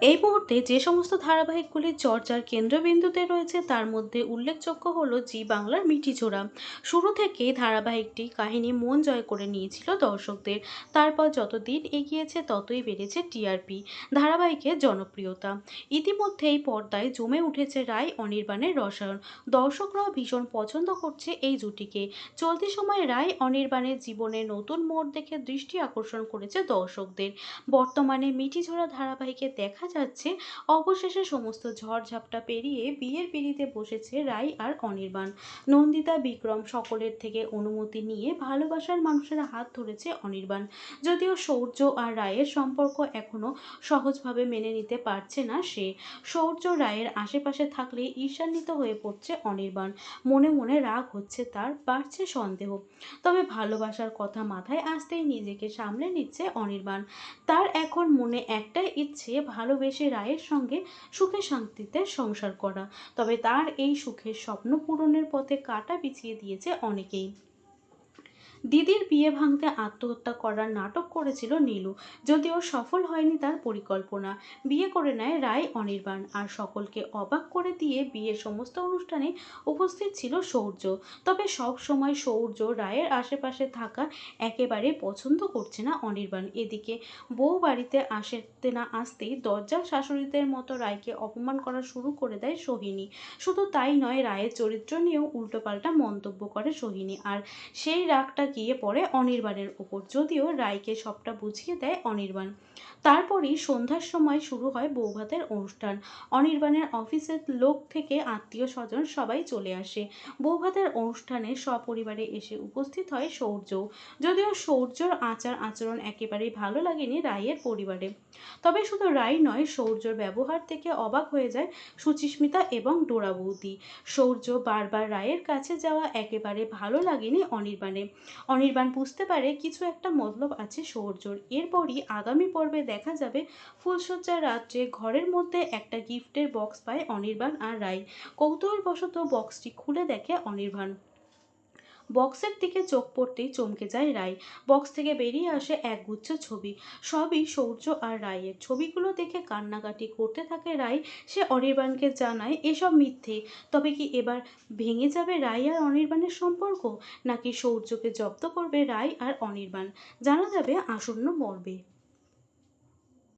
এই মুহূর্তে যে সমস্ত ধারাবাহিকগুলি চর্চার কেন্দ্রবিন্দুতে রয়েছে, তার মধ্যে উল্লেখযোগ্য হলো জি বাংলার মিঠিঝোড়া শুরু থেকেই ধারাবাহিকটি কাহিনী মন জয় করে নিয়েছিল দর্শকদের। তারপর যত দিন এগিয়েছে, ততই বেড়েছে টিআরপি ধারাবাহিকের জনপ্রিয়তা। ইতিমধ্যেই পর্দায় জমে উঠেছে রায় অনির্বাণের রসায়ন। দর্শকরাও ভীষণ পছন্দ করছে এই জুটিকে। চলতি সময়ে রায় অনির্বাণের জীবনে নতুন মোড় দেখে দৃষ্টি আকর্ষণ করেছে দর্শকদের। বর্তমানে মিঠিঝোড়া ধারাবাহিকে দেখা যাচ্ছে অবশেষে সমস্ত ঝড়ঝাপটা পেরিয়ে বিয়ের পিড়িতে বসেছে রাই আর অনির্বাণ। নন্দিতা, বিক্রম সকলের থেকে অনুমতি নিয়ে ভালোবাসার মানুষের হাত ধরেছে অনির্বাণ। যদিও সৌর্য আর রায়ের সম্পর্ক এখনও সহজভাবে মেনে নিতে পারছে না সে। সৌর্য রায়ের আশেপাশে থাকলে ঈর্ষান্বিত হয়ে পড়ছে অনির্বাণ। মনে মনে রাগ হচ্ছে তার, বাড়ছে সন্দেহ। তবে ভালোবাসার কথা মাথায় আসতেই নিজেকে সামলে নিচ্ছে অনির্বাণ। তার এখন মনে একটাই ইচ্ছে ভালোবেসে রায়ের সঙ্গে সুখে শান্তিতে সংসার করা। তবে তার এই সুখের স্বপ্ন পূরণের পথে কাটা বিছিয়ে দিয়েছে অনেকেই। দিদির বিয়ে ভাঙতে আত্মহত্যা করার নাটক করেছিল নীলু। যদিও সফল হয়নি তার পরিকল্পনা। বিয়ে করে নেয় রায় অনির্বাণ আর সকলকে অবাক করে দিয়ে বিয়ের সমস্ত অনুষ্ঠানে উপস্থিত ছিল সৌর্য। তবে সব সময় সৌর্য রায়ের আশেপাশে থাকা একেবারে পছন্দ করছে না অনির্বাণ। এদিকে বউ বাড়িতে আসতে না আসতেই দরজার শাশুড়িদের মতো রায়কে অপমান করা শুরু করে দেয় সোহিনী। শুধু তাই নয়, রায়ের চরিত্র নিয়েও উল্টোপাল্টা মন্তব্য করে সোহিনী। আর সেই রাগটা গিয়ে পড়ে অনির্বাণের উপর। যদিও রায়কে সবটা বুঝিয়ে দেয় অনির্বাণ। তারপরই সন্ধ্যার সময় শুরু হয় বৌভাতের অনুষ্ঠান। অনির্বাণের অফিসের লোক থেকে আত্মীয় স্বজন সবাই চলে আসে। বৌভাতের অনুষ্ঠানে সপরিবারে এসে উপস্থিত হয় সৌর্য। যদিও সৌর্যর আচার আচরণ একেবারেই ভালো লাগেনি রায়ের পরিবারে। তবে শুধু রায় নয়, সৌর্যর ব্যবহার থেকে অবাক হয়ে যায় সুচিস্মিতা এবং ডোরা বৌদি। সৌর্য বারবার রায়ের কাছে যাওয়া একেবারে ভালো লাগেনি অনির্বাণে। অনির্বাণ বুঝতে পারে কিছু একটা মতলব আছে সৌর্যর এরপরই আগামী পর্বে দেখা যাবে ফুলসজ্জার রাত্রে ঘরের মধ্যে একটা গিফটের বক্স পায় অনির্বাণ আর রায় কৌতূহলবশত বক্সটি খুলে দেখে অনির্বাণ। বক্সের দিকে চোখ পড়তেই চমকে যায় রায় বক্স থেকে বেরিয়ে আসে একগুচ্ছ ছবি। সবই সৌর্য আর রায়ের ছবিগুলো দেখে কান্নাকাটি করতে থাকে রায় সে অনির্বাণকে জানায়, এসব মিথ্যে। তবে কি এবার ভেঙে যাবে রায় আর অনির্বাণের সম্পর্ক? নাকি সৌর্যকে জব্দ করবে রায় আর অনির্বাণ? জানা যাবে আসন্ন পর্বে।